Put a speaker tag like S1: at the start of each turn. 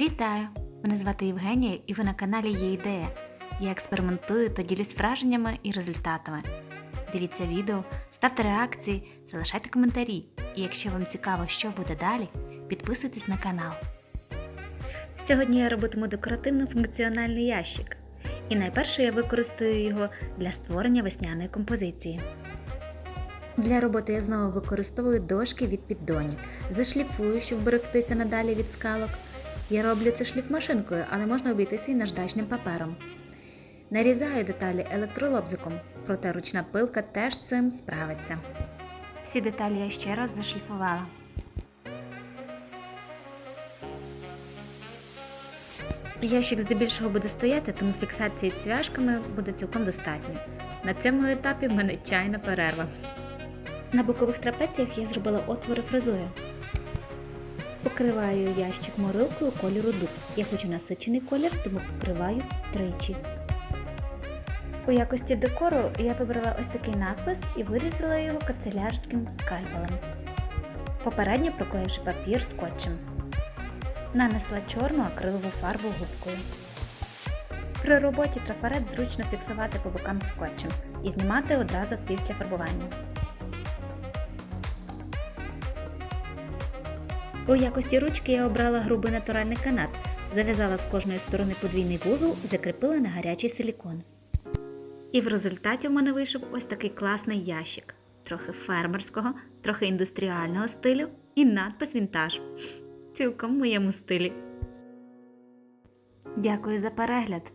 S1: Вітаю! Мене звати Євгенія і ви на каналі Є ідея. Я експериментую та ділюсь враженнями і результатами. Дивіться відео, ставте реакції, залишайте коментарі. І якщо вам цікаво, що буде далі, підписуйтесь на канал. Сьогодні я робитиму декоративно-функціональний ящик. І найперше я використаю його для створення весняної композиції. Для роботи я знову використовую дошки від піддонів. Зашліфую, щоб берегтися надалі від скалок. Я роблю це шліфмашинкою, але можна обійтися і наждачним папером. Нарізаю деталі електролобзиком, проте ручна пилка теж цим справиться. Всі деталі я ще раз зашліфувала. Ящик здебільшого буде стояти, тому фіксації цвяшками буде цілком достатньо. На цьому етапі в мене чайна перерва. На бокових трапеціях я зробила отвори фрезою. Покриваю ящик морилкою кольору дуб. Я хочу насичений колір, тому покриваю тричі. У якості декору я вибрала ось такий надпис і вирізала його канцелярським скальпелем. Попередньо проклеївши папір скотчем. Нанесла чорну акрилову фарбу губкою. При роботі трафарет зручно фіксувати по бокам скотчем і знімати одразу після фарбування. У якості ручки я обрала грубий натуральний канат, зав'язала з кожної сторони подвійний вузол закріпила на гарячий силікон. І в результаті в мене вийшов ось такий класний ящик. Трохи фермерського, трохи індустріального стилю і надпис вінтаж. Цілком в моєму стилі. Дякую за перегляд!